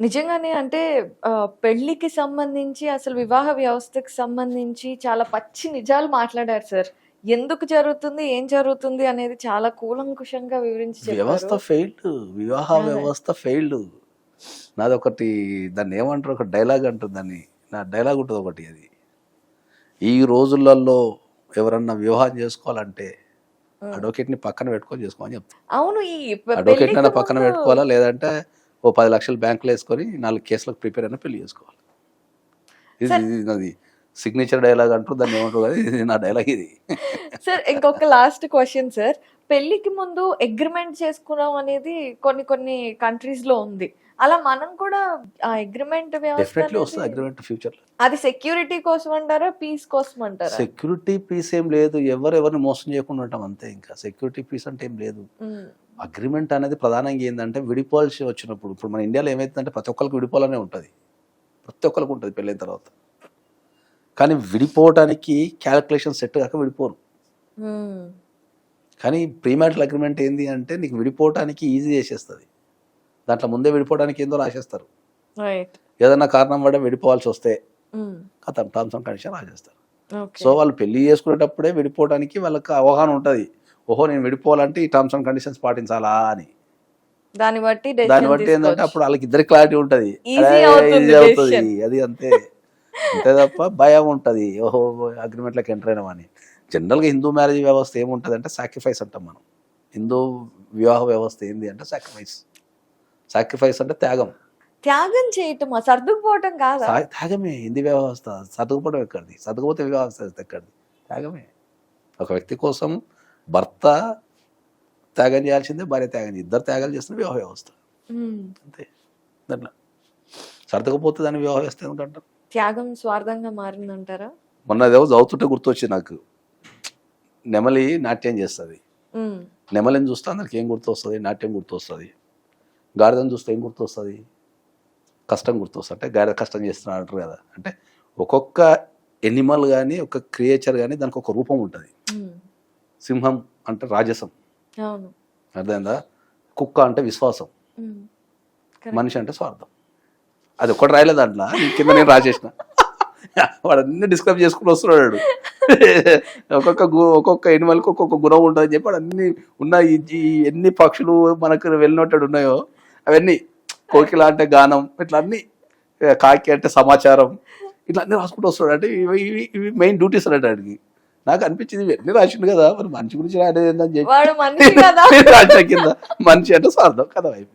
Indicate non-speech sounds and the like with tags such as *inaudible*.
నిజంగానే అంటే ఆహ్, పెళ్ళికి సంబంధించి అసలు వివాహ వ్యవస్థకి సంబంధించి చాలా పచ్చి నిజాలు మాట్లాడారు సార్. ఎందుకు జరుగుతుంది? ఏం జరుగుతుంది? అనేది చాలా కూలంకుషంగా వివరించి వ్యవస్థ. ఫెయిల్డ్ వివాహ. వ్యవస్థ ఫెయిల్డ్ నాదొకటి దాన్ని ఏమంటారు ఒక డైలాగ్ అంటుంది దాన్ని నా డైలాగ్ ఉంటుంది ఒకటి అది ఈ రోజులలో ఎవరన్నా వివాహం చేసుకోవాలంటే. అడ్వకేట్ని పక్కన పెట్టుకొని చేసుకోమని చెప్తాను అవును. ఈ అడ్వకేట్ పక్కన పెట్టుకోవాలా లేదంటే ఓ పది లక్షలు బ్యాంకులో వేసుకొని నాలుగు కేసులకు ప్రిపేర్ అయినా పెళ్ళి చేసుకోవాలి ఇది నాది సిగ్నేచర్ డైలాగ్ అంటారు దాన్ని ఏమంటారు ఇది నా డైలాగ్ ఇది సార్ ఇంకొక లాస్ట్ క్వెషన్ సార్. పెళ్ళికి ముందు అగ్రీమెంట్ చేసుకున్నాం అనేది కొన్ని కొన్ని కంట్రీస్‌లో ఉంది. అలా మనం కూడా ఆ అగ్రీమెంట్ డెఫినెట్లీ వస్తుంది అగ్రిమెంట్ ఫ్యూచర్లో అది సెక్యూరిటీ కోసం అంటారా? పీస్ కోసం అంటారా? సెక్యూరిటీ పీస్ ఏం లేదు ఎవరు ఎవరిని మోసం చేయకుండా ఉంటాం అంతే ఇంకా సెక్యూరిటీ పీస్ అంటే ఏం లేదు. అగ్రిమెంట్ అనేది ప్రధానంగా ఏంటంటే విడిపోవాల్సి వచ్చినప్పుడు ఇప్పుడు మన ఇండియాలో ఏమైతుందంటే ప్రతి ఒక్కరికి విడిపోవాలనే ఉంటుంది ప్రతి ఒక్కరికి ఉంటుంది పెళ్ళైన తర్వాత కానీ విడిపోవడానికి క్యాలిక్యులేషన్ సెట్ కాక విడిపోరు. కానీ ప్రీమాటల్ అగ్రిమెంట్ ఏంది అంటే నీకు విడిపోవడానికి ఈజీ చేసేస్తుంది దాంట్లో ముందే విడిపోవడానికి ఏందో రాసేస్తారు. ఏదన్నా కారణం పడ విడిపోవాల్సి వస్తే. కథం టర్మ్స్ అండ్ కండిషన్ రాసేస్తారు. సో వాళ్ళు పెళ్ళి చేసుకునేటప్పుడే విడిపోవడానికి వాళ్ళకి అవగాహన ఉంటుంది. ఓహో నేను విడిపోవాలంటే ఈ టర్మ్స్ అండ్ కండిషన్స్ పాటించాలా అని. దాన్ని బట్టి దాన్ని బట్టి ఏంటంటే. అప్పుడు వాళ్ళకి ఇద్దరు క్లారిటీ ఉంటుంది. ఈజీ అవుతుంది. అది అంతే. అంతే తప్ప భయం ఉంటుంది. ఓహో అగ్రిమెంట్లోకి ఎంటర్ అయినామని జనరల్గా హిందూ మ్యారేజ్ వ్యవస్థ ఏముంటుంది అంటే సాక్రిఫైస్ అంటాం మనం. హిందూ వివాహ వ్యవస్థ ఏంది అంటే సాక్రిఫైస్ సాక్రిఫైస్ అంటే త్యాగం త్యాగం చేయటమా? సర్దుకుపోవటం కాదా? త్యాగమే హిందీ వ్యవస్థ సర్దుకుపోవడం ఎక్కడిది సర్దుకుపోతే వ్యవస్థ ఎక్కడిది త్యాగమే ఒక వ్యక్తి కోసం భర్త త్యాగం చేయాల్సిందే భార్య త్యాగం. ఇద్దరు త్యాగాలు చేస్తున్న వివాహ వ్యవస్థ. అంతే దాంట్లో సర్దుకపోతే దాని వివాహ వ్యవస్థ ఎందుకంటారు త్యాగం స్వార్థంగా మారిందంటారా? మొన్న ఏదో చదువుతుంటే గుర్తొచ్చి నాకు నెమలి నాట్యం చేస్తుంది. నెమలిని చూస్తే అందరికి ఏం గుర్తొస్తుంది నాట్యం గుర్తొస్తుంది గాడిదని చూస్తే ఏం గుర్తొస్తుంది? కష్టం గుర్తొస్తుంది. అంటే గాడిద కష్టం చేస్తున్నాడు అంటారు కదా. అంటే ఒక్కొక్క ఎనిమల్ కానీ ఒక క్రియేచర్ కానీ దానికి ఒక రూపం ఉంటుంది. సింహం అంటే రాజసం. అర్థమైందా? కుక్క అంటే విశ్వాసం. మనిషి అంటే స్వార్థం. అది ఒక్కటి రాయలేదు దాంట్లో కింద నేను రాసేసిన వాడు అన్ని డిస్క్రైబ్ చేసుకుని వస్తున్నాడు ఒక్కొక్క గు- ఒక్కొక్క ఎనిమల్కి ఒక్కొక్క గుణం ఉంటుంది చెప్పి వాడు అన్ని ఉన్న ఈ ఎన్ని పక్షులు మనకు వెళ్ళినట్టు ఉన్నాయో అవన్నీ కోకిల అంటే గానం ఇట్లా అన్ని కాకి అంటే సమాచారం ఇట్లా అన్ని రాసుకుంటూ వస్తున్నాడు అంటే ఇవి ఇవి ఇవి మెయిన్ డ్యూటీస్ అన్నట్టు వాడికి నాకు అనిపించింది ఇవన్నీ రాసిండు కదా మరి మనిషి గురించి రాయలేదు ఏందని చెప్పి. కదా. *laughs* మనిషి అంటే స్వార్థం కదా వైపు